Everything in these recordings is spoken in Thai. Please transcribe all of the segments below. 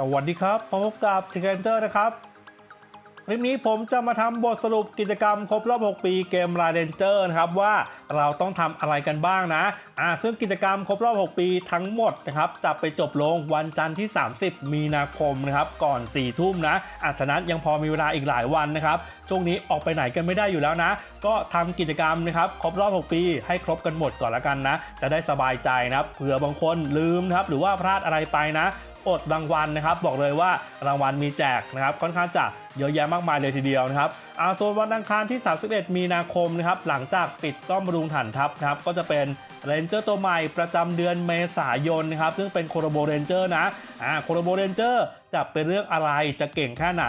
สวัสดีครับพบกับทิกเกนเจอร์นะครับคลิปนี้ผมจะมาทำบทสรุปกิจกรรมครบรอบ 6 ปีเกม r าเดนเจอร์นะครับว่าเราต้องทำอะไรกันบ้างนะอ่าซึ่งกิจกรรมครบรอบ 6 ปีทั้งหมดนะครับจะไปจบลงวันจันทร์ที่ 30 มีนาคมนะครับก่อน 4 ทุ่มนะอาฉะนั้นยังพอมีเวลาอีกหลายวันนะครับช่วงนี้ออกไปไหนกันไม่ได้อยู่แล้วนะ ก็ทำกิจกรรมนะครับครบรอบ 6 ปีให้ครบกันหมดก่อนละกันนะจะได้สบายใจนะครับเผื่อบางคนลืมนะครับหรือว่าพลาดอะไรไปนะ อดรางวัลนะครับ บอกเลยว่ารางวัลมีแจกนะครับค่อนข้างจะเยอะแยะมากมายเลยทีเดียวนะครับอาส่วนวันอังคารที่ 31 มีนาคมนะครับหลังจากปิดซ่อมบำรุงฐานทัพนะครับก็จะเป็นเรนเจอร์ตัวใหม่ประจำเดือนเมษายนนะครับซึ่งเป็นโคโรโบเรนเจอร์นะอ่าโคโรโบเรนเจอร์จะเป็นเรื่องอะไรจะเก่งแค่ไหน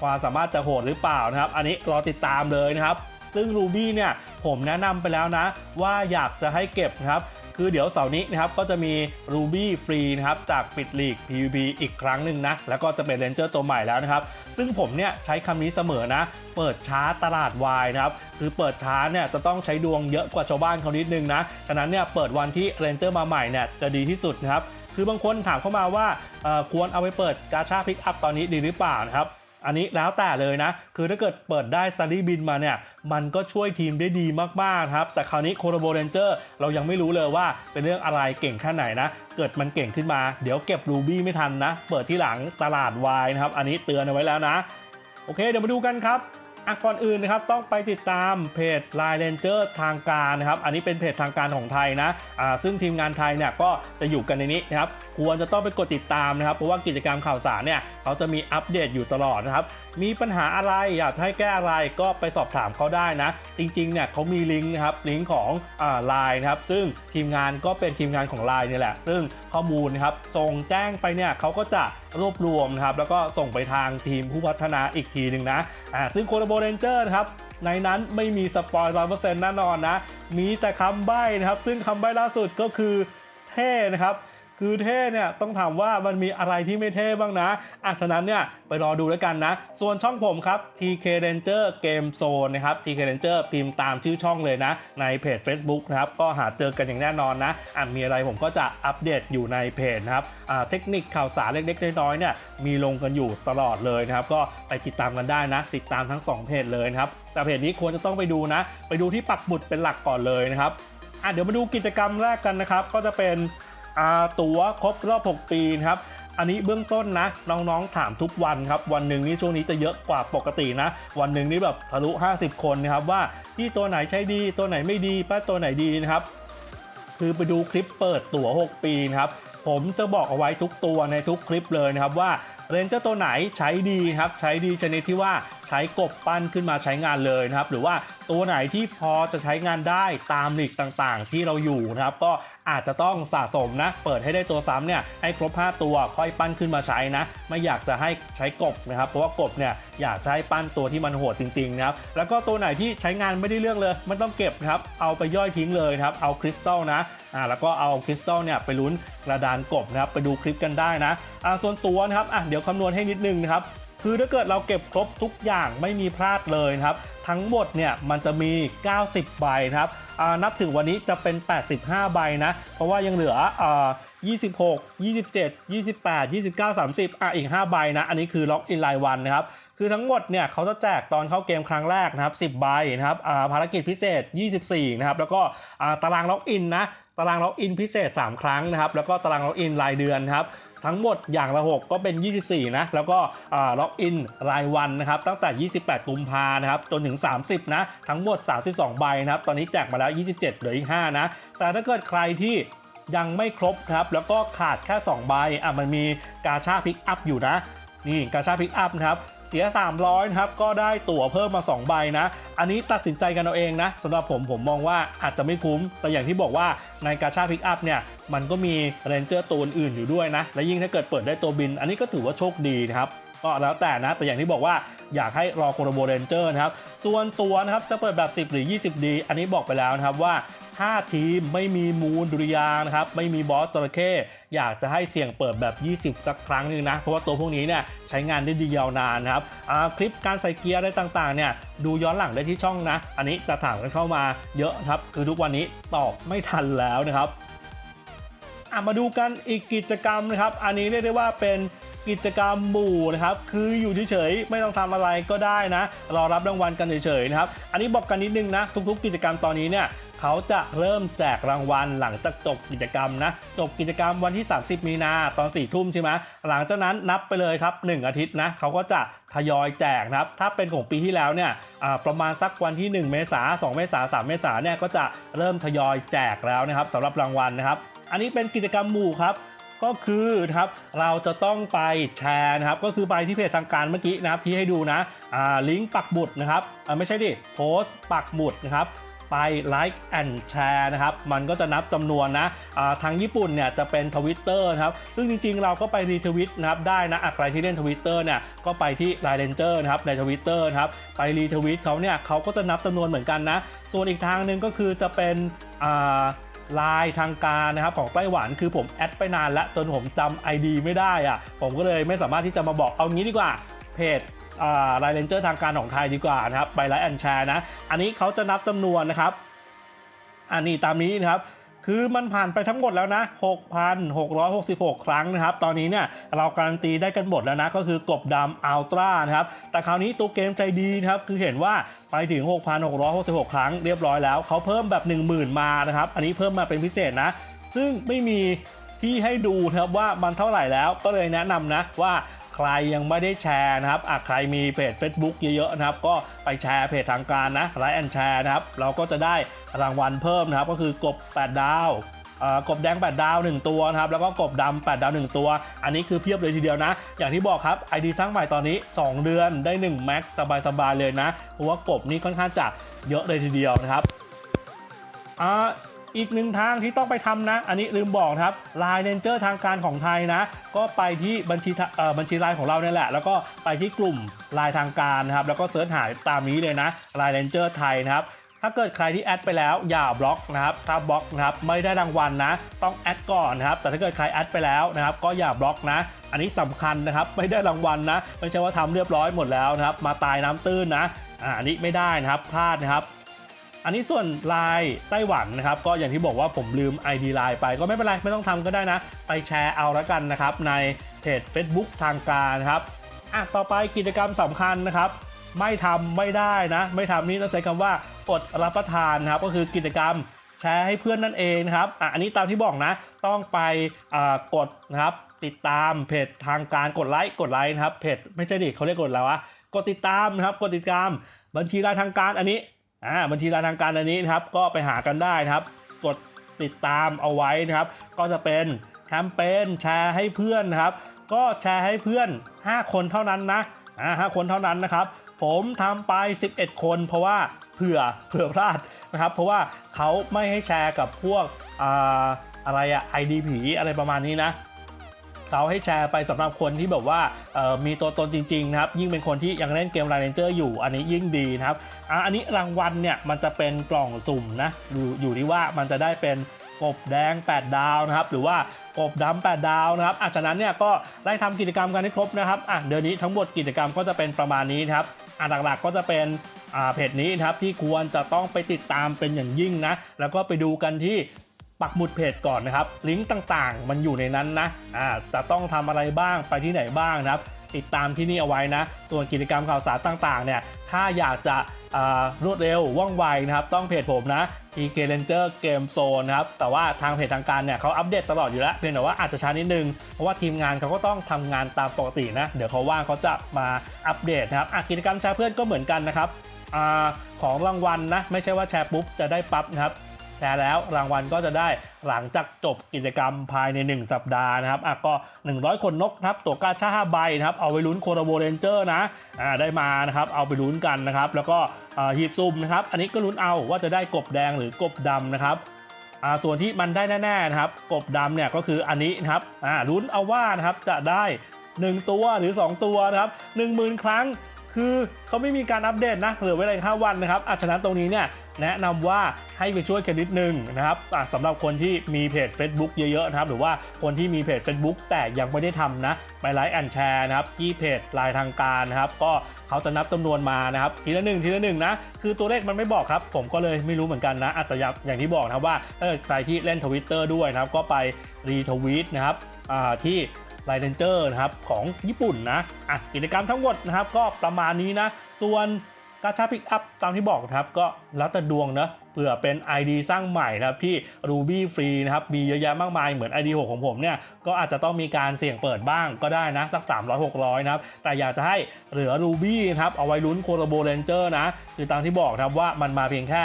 ความสามารถจะโหดหรือเปล่านะครับ อันนี้รอติดตามเลยนะครับซึ่งรูบี้เนี่ยผมแนะนำไปแล้วนะ ว่าอยากจะให้เก็บนะครับ คือเดี๋ยวเสาร์นี้นะครับก็จะมี Ruby ฟรีนะครับจากปิดลีก PVP อีกครั้งหนึ่งนะ แล้วก็จะเป็นเรนเจอร์ตัวใหม่แล้วนะครับ ซึ่งผมเนี่ยใช้คำนี้เสมอนะ เปิดช้าตลาดวายนะครับคือเปิดช้าเนี่ยจะต้องใช้ดวงเยอะกว่าชาวบ้านเขานิดนึงนะ ฉะนั้นเนี่ยเปิดวันที่เรนเจอร์มาใหม่เนี่ยจะดีที่สุดนะครับคือบางคนถามเข้ามาว่าควรเอาไปเปิดกาชาพิกอัพตอนนี้ดีหรือเปล่านะครับ อันนี้แล้วแต่เลยนะ คือถ้าเกิดเปิดได้ซันดี้บินมาเนี่ย มันก็ช่วยทีมได้ดีมากๆครับ แต่คราวนี้โคโรโบเรนเจอร์เรายังไม่รู้เลยว่าเป็นเรื่องอะไรเก่งแค่ไหนนะ เกิดมันเก่งขึ้นมา เดี๋ยวเก็บรูบี้ไม่ทันนะ เปิดที่หลังตลาดวายนะครับ อันนี้เตือนเอาไว้แล้วนะ โอเค เดี๋ยวมาดูกันครับ อะก่อนอื่นนะครับต้องไปติดตามเพจ Line Ranger ทางการนะครับ อันนี้เป็นเพจทางการของไทยนะอ่าซึ่งทีมงานไทยเนี่ยก็จะอยู่กันในนี้นะครับควรจะต้องไปกดติดตามนะครับ เพราะว่ากิจกรรมข่าวสารเนี่ยเขาจะมีอัปเดตอยู่ตลอดนะครับ มีปัญหาอะไรอยากให้แก้อะไรก็ไปสอบถามเขาได้นะ จริงๆเนี่ยเขามีลิงก์นะครับลิงก์ของอ่าไลน์นะครับซึ่งทีมงานก็เป็นทีมงานของไลน์นี่แหละ ซึ่ง ข้อมูลนะครับส่งแจ้งไปเนี่ยเขาก็จะรวบรวมนะครับแล้วก็ส่งไปทางทีมผู้พัฒนาอีกทีหนึ่งนะอ่าซึ่งโคโรโบเรนเจอร์ครับในนั้นไม่มีสปอยล์ร้อยเปอร์เซ็นต์แน่นอนนะ มีแต่คำใบ้นะครับ ซึ่งคำใบ้ล่าสุดก็คือเท่นะครับ คือเท่เนี่ยต้องถามว่ามันมีอะไรที่ไม่เท่บ้างนะอะฉะนั้นเนี่ยไปรอดูแล้วกันนะ ส่วนช่องผมครับ TK Ranger Game Zone นะครับ TK Ranger พิมพ์ตามชื่อช่องเลยนะ ในเพจ Facebook นะครับ ก็หาเจอกันอย่างแน่นอนนะอะมีอะไรผมก็จะอัปเดตอยู่ในเพจนะครับอ่าเทคนิคข่าวสารเล็กๆน้อยๆเนี่ยมีลงกันอยู่ตลอดเลยนะครับ ก็ไปติดตามกันได้นะ ติดตามทั้ง 2 เพจเลยนะครับแต่เพจนี้ควรจะต้องไปดูนะ ไปดูที่ปักหมุดเป็นหลักก่อนเลยนะครับอะเดี๋ยวมาดูกิจกรรมแรกกันนะครับ ก็จะเป็น ตั๋วครบรอบ 6 ปีนะครับอันนี้เบื้องต้นนะ น้องๆถามทุกวันครับ วันหนึ่งนี่ช่วงนี้จะเยอะกว่าปกตินะ วันหนึ่งนี่แบบทะลุ 50 คนนะครับว่าที่ตัวไหนใช้ดีตัวไหนไม่ดีป้าตัวไหนดีนะครับ คือไปดูคลิปเปิดตั๋ว 6 ปีนะครับ ผมจะบอกเอาไว้ทุกตัวในทุกคลิปเลยนะครับว่าเรนเจอร์ตัวไหนใช้ดีครับ ใช้ดีชนิดที่ว่า ช้กบปั้นขึ้นมาใช้งานเลยนะครับ หรือว่าตัวไหนที่พอจะใช้งานได้ตามหลีกต่างๆ ที่เราอยู่นะครับ ก็อาจจะต้องสะสมนะ เปิดให้ได้ตัวซ้ำเนี่ยให้ครบ 5 ตัวค่อยปั้นขึ้นมาใช้นะ ไม่อยากจะให้ใช้กบนะครับ เพราะว่ากบเนี่ยอยากให้ปั้นตัวที่มันโหดจริงๆนะครับ แล้วก็ตัวไหนที่ใช้งานไม่ได้เรื่องเลยไม่ต้องเก็บนะครับ เอาไปย่อยทิ้งเลยนะครับ เอาคริสตัลนะอ่าแล้วก็เอาคริสตัลเนี่ยไปลุ้นกระดานกบนะครับ ไปดูคลิปกันได้นะอ่าส่วนตัวนะครับอะเดี๋ยวคำนวณให้นิดนึงนะครับ คือถ้าเกิดเราเก็บครบทุกอย่างไม่มีพลาดเลยครับ ทั้งหมดเนี่ยมันจะมี 90 ใบครับนับถึงวันนี้จะเป็น 85 ใบนะ เพราะว่ายังเหลืออ26 27 28 29 30อะอีก 5 ใบนะ อันนี้คือล็อกอินรายวันนะครับ คือทั้งหมดเนี่ยเขาจะแจกตอนเข้าเกมครั้งแรกนะครับ 10 ใบนะครับภารกิจพิเศษ 24 นะครับ แล้วก็ตารางล็อกอินนะ ตารางล็อกอินพิเศษ 3 ครั้งนะครับ แล้วก็ตารางล็อกอินรายเดือนครับ ทั้งหมดอย่างละ 6 ก็เป็น 24 นะ แล้วก็ล็อกอินรายวันนะครับ ตั้งแต่ 28 กุมภานะครับ จนถึง 30 นะ ทั้งหมด 32 ใบนะครับ ตอนนี้แจกมาแล้ว 27 เหลืออีก 5 นะ แต่ถ้าเกิดใครที่ยังไม่ครบครับ แล้วก็ขาดแค่ 2 ใบ อะ มันมีกาชาพิกอัพอยู่นะ นี่กาชาพิกอัพนะครับ เสีย 300นะครับก็ได้ตั๋วเพิ่มมา 2 ใบนะ อันนี้ตัดสินใจกันเอาเองนะสำหรับผมผมมองว่าอาจจะไม่คุ้ม แต่อย่างที่บอกว่าในกาชาพิกอัพเนี่ยมันก็มีเรนเจอร์ตัวอื่นอยู่ด้วยนะ และยิ่งถ้าเกิดเปิดได้ตัวบิน อันนี้ก็ถือว่าโชคดีนะครับก็แล้วแต่นะ แต่อย่างที่บอกว่าอยากให้รอโคโรโบเรนเจอร์นะครับ ส่วนตัวนะครับจะเปิดแบบ 10 หรือ 20 ดี อันนี้บอกไปแล้วนะครับว่า ถ้าทีมไม่มีมูลดุริยางนะครับ ไม่มีบอสจระเข้อยากจะให้เสี่ยงเปิดแบบ 20 สักครั้งหนึ่งนะ เพราะว่าตัวพวกนี้เนี่ยใช้งานได้ดียาวนานนะครับคลิปการใส่เกียร์อะไรต่างๆเนี่ยดูย้อนหลังได้ที่ช่องนะ อันนี้จะถามกันเข้ามาเยอะครับ คือทุกวันนี้ตอบไม่ทันแล้วนะครับมาดูกันอีกกิจกรรมนะครับ อันนี้เรียกได้ว่าเป็น กิจกรรมหมู่นะครับคืออยู่เฉยๆไม่ต้องทำอะไรก็ได้นะ รอรับรางวัลกันเฉยๆนะครับอันนี้บอกกันนิดนึงนะทุกๆ กิจกรรมตอนนี้เนี่ยเขาจะเริ่มแจกรางวัลหลังจากจบกิจกรรมนะจบกิจกรรมวันที่ 30 มีนาตอน4ี่ทุ่มใช่ไหมหลังจากนั้นนับไปเลยครับ 1 อาทิตย์นะเขาก็จะทยอยแจกนะครับ ถ้าเป็นของปีที่แล้วเนี่ยประมาณสักวันที่ 1 เมษา2 เมษา3 เมษาเนี่ยก็จะเริ่มทยอยแจกแล้วนะครับสำหรับรางวัลนะครับ อันนี้เป็นกิจกรรมหมู่ครับ ก็คือนะครับเราจะต้องไปแชร์นะครับก็คือไปที่เพจทางการเมื่อกี้นะครับที่ให้ดูนะอ่าลิงก์ปักหมุดนะครับอ่าไม่ใช่ดิโพสต์ปักหมุดนะครับไปไลค์แอนแชร์นะครับมันก็จะนับจำนวนนะอ่าทางญี่ปุ่นเนี่ยจะเป็นทวิตเตอร์ครับซึ่งจริงๆ เราก็ไปรีทวิตนะครับได้นะอะใครที่เล่นทวิตเตอร์เนี่ยก็ไปที่ไลน์เ a นเจอร์นะครับในทวิตเตอร์ครับไปรีทวิตเขาเนี่ยเขาก็จะนับจำนวนเหมือนกันนะ ส่วนอีกทางหนึ่งก็คือจะเป็นอ่า ไลน์ทางการนะครับของไต้หวันคือผมแอดไปนานแล้วจนผมจำ ID ไม่ได้อะผมก็เลยไม่สามารถที่จะมาบอกเอางี้ดีกว่าเพจไลน์เลนเจอร์ทางการของไทยดีกว่านะครับไปไลน์แอนแชร์นะ อันนี้เขาจะนับจำนวนนะครับ อันนี้ตามนี้นะครับ คือมันผ่านไปทั้งหมดแล้วนะ 6,666 ครั้งนะครับ ตอนนี้เนี่ยเราการันตีได้กันหมดแล้วนะ ก็คือกบดำอัลตร้านะครับ แต่คราวนี้ตัวเกมใจดีนะครับ คือเห็นว่าไปถึง 6,666 ครั้งเรียบร้อยแล้ว เขาเพิ่มแบบ 10,000 มานะครับ อันนี้เพิ่มมาเป็นพิเศษนะ ซึ่งไม่มีที่ให้ดูนะครับว่ามันเท่าไหร่แล้ว ก็เลยแนะนำนะว่า ใครยังไม่ได้แชร์นะครับอะใครมีเพจ Facebook เยอะๆนะครับ ก็ไปแชร์เพจทางการนะไลค์แอนแชร์นะครับ เราก็จะได้รางวัลเพิ่มนะครับ ก็คือกบ 8 ดาวอ่ากบแดง 8 ดาว 1 ตัวนะครับ แล้วก็กบดำ8ดาว 1 ตัว อันนี้คือเพียบเลยทีเดียวนะ อย่างที่บอกครับ ID สร้างใหม่ตอนนี้ 2 เดือนได้ 1 แม็กสบายๆเลยนะ เพราะว่ากบนี่ค่อนข้างจะเยอะเลยทีเดียวนะครับอ่า อีกหนึ่งทางที่ต้องไปทำนะ อันนี้ลืมบอกครับไลน์เ a นเจอร์ทางการของไทยนะ ก็ไปที่บัญชีบัญชีไลน์ของเราเนี่ยแหละ แล้วก็ไปที่กลุ่มไลน์ทางการนะครับ แล้วก็เสิร์ชหาตามนี้เลยนะไลน์เ a นเจอร์ไทยนะครับถ้าเกิดใครที่แอดไปแล้วอย่าบล็อกนะครับ ถ้าบล็อกนะครับไม่ได้รางวัลนะ ต้องแอดก่อนนะครับ แต่ถ้าเกิดใครแอดไปแล้วนะครับ ก็อย่าบล็อกนะ อันนี้สำคัญนะครับไม่ได้รางวัลนะ ไม่ใช่ว่าทำเรียบร้อยหมดแล้วนะครับ มาตายน้ำตื้นนะอ่าอันนี้ไม่ได้นะครับพลาดนะครับ อันนี้ส่วนไลน์ไต้หวันนะครับก็อย่างที่บอกว่าผมลืม ID ไลน์ไปก็ไม่เป็นไรไม่ต้องทำก็ได้นะ ไปแชร์เอาละกันนะครับในเพจ Facebook ทางการครับอะต่อไปกิจกรรมสำคัญนะครับ ไม่ทำไม่ได้นะ ไม่ทำนี่ต้องใช้คำว่าอดรับประทานนะครับก็คือกิจกรรมแชร์ให้เพื่อนนั่นเองนะครับอะอันนี้ตามที่บอกนะ ต้องไปอ่ากดนะครับติดตามเพจทางการกดไลค์กดไลค์นะครับเพจไม่ใช่ดิเขาเรียกกดแล้ววะกดติดตามนะครับกดติดตามบัญชีรายทางการอันนี้ อ่าบัญชีรายทางการอันนี้นะครับก็ไปหากันได้นะครับ กดติดตามเอาไว้นะครับ ก็จะเป็นแคมเปญแชร์ให้เพื่อนนะครับ ก็แชร์ให้เพื่อน 5 คนเท่านั้นนะอ่าห้าคนเท่านั้นนะครับ ผมทำไป 11 คน เพราะว่าเผื่อเผื่อพลาดนะครับ เพราะว่าเขาไม่ให้แชร์กับพวกอ่าอะไรอะไอดีผีอะไรประมาณนี้นะ เขาให้แชร์ไปสำหรับคนที่แบบว่ามีตัวตนจริงๆนะครับยิ่งเป็นคนที่ยังเล่นเกม r ายเ a นเจอร์อยู่อันนี้ยิ่งดีนะครับอะอันนี้รางวัลเนี่ยมันจะเป็นกล่องสุ่มนะอยู่อยู่ที่ว่ามันจะได้เป็นกบแดง 8 ดาวนะครับ หรือว่ากบดำ8ดาวนะครับอะฉะนั้นเนี่ยก็ได้ทำกิจกรรมกันให้ครบนะครับอะเดือนนี้ทั้งหมดกิจกรรมก็จะเป็นประมาณนี้นะครับอะหลักๆก็จะเป็นอ่าเพจนี้นะครับที่ควรจะต้องไปติดตามเป็นอย่างยิ่งนะ แล้วก็ไปดูกันที่ ปักหมุดเพจก่อนนะครับ ลิงก์ต่างๆ มันอยู่ในนั้นนะอ่าจะต้องทำอะไรบ้างไปที่ไหนบ้างนะครับ ติดตามที่นี่เอาไว้นะ ส่วนกิจกรรมข่าวสารต่างๆเนี่ยถ้าอยากจะอ่ารวดเร็วว่องไวนะครับ ต้องเพจผมนะ TK Ranger Game Zone นะครับ แต่ว่าทางเพจทางการเนี่ยเขาอัปเดตตลอดอยู่แล้วเพียงแต่ว่าอาจจะช้านิดนึง เพราะว่าทีมงานเขาก็ต้องทำงานตามปกตินะ เดี๋ยวเขาว่างเขาจะมาอัปเดตนะครับกิจกรรมแชร์เพื่อนก็เหมือนกันนะครับอาของรางวัลนะ ไม่ใช่ว่าแชร์ปุ๊บจะได้ปั๊บนะครับ ชร์แล้ว รางวัลก็จะได้หลังจากจบกิจกรรมภายใน 1 สัปดาห์นะครับอะก็ 100 คนนกครับตัวกาชา5ใบนะครับเอาไปลุ้นโคโรโบเรนเจอร์นะอ่าได้มานะครับเอาไปลุ้นกันนะครับ แล้วก็หีบซุ่มนะครับ อันนี้ก็ลุ้นเอาว่าจะได้กบแดงหรือกบดำนะครับอ่าส่วนที่มันได้แน่ๆนะครับกบดำเนี่ยก็คืออันนี้นะครับอ่าลุ้นเอาว่านะครับจะได้ 1 ตัวหรือ 2 ตัวนะครับ10,000 ครั้ง คือเขาไม่มีการอัปเดตนะเหลือไว้เลย5วันนะครับอะฉะนั้นตรงนี้เนี่ยแนะนำว่าให้ไปช่วยกันนิดนึงนะครับสำหรับคนที่มีเพจ Facebook เยอะๆนะครับหรือว่าคนที่มีเพจ Facebook แต่ยังไม่ได้ทำนะไปไลค์แอนแชร์นะครับที่เพจไลน์ทางการนะครับ ก็เขาจะนับจำนวนมานะครับทีละหนึ่งทีละหนึ่งนะคือตัวเลขมันไม่บอกครับ ผมก็เลยไม่รู้เหมือนกันนะอะแต่ย่างอย่างที่บอกนะว่าถ้าเกิดใครที่เล่นทวิตเตอร์ด้วยนะครับก็ไปรีทวีตนะครับที่ ไลเดนเจอร์นะครับของญี่ปุ่นนะอะกิจกรรมทั้งหมดนะครับ ก็ประมาณนี้นะ ส่วนกาชาพิกอัพตามที่บอกนะครับ ก็แล้วแต่ดวงนะเผื่อเป็น ID สร้างใหม่นะครับที่ Ruby ฟรีนะครับมีเยอะแยะมากมายเหมือน ID 6 ของผมเนี่ย ก็อาจจะต้องมีการเสี่ยงเปิดบ้างก็ได้นะ สัก 300 600 นะครับ แต่อยากจะให้เหลือ Ruby นะครับ เอาไว้ลุ้นโคโลโบเรนเจอร์นะ คือตามที่บอกนะครับว่ามันมาเพียงแค่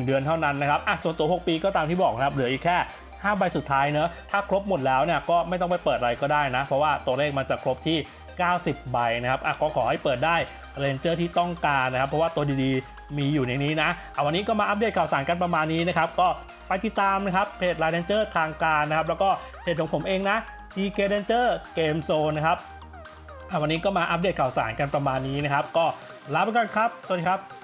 1 เดือนเท่านั้นนะครับอะส่วนตัว 6 ปีก็ตามที่บอกนะครับเหลืออีกแค่ 5 ใบสุดท้ายเนอะถ้าครบหมดแล้วเนี่ยก็ไม่ต้องไปเปิดอะไรก็ได้นะ เพราะว่าตัวเลขมันจะครบที่ 90 ใบนะครับอะก็ขอให้เปิดได้เรนเจอร์ที่ต้องการนะครับ เพราะว่าตัวดีๆมีอยู่ในนี้นะเอาวันนี้ก็มาอัปเดตข่าวสารกันประมาณนี้นะครับก็ไปติดตามนะครับเพจไลน์เรนเจอร์ทางการนะครับแล้วก็เพจของผมเองนะ TK Ranger Game Zone นะครับอะวันนี้ก็มาอัปเดตข่าวสารกันประมาณนี้นะครับ ก็ลาไปก่อนครับ สวัสดีครับ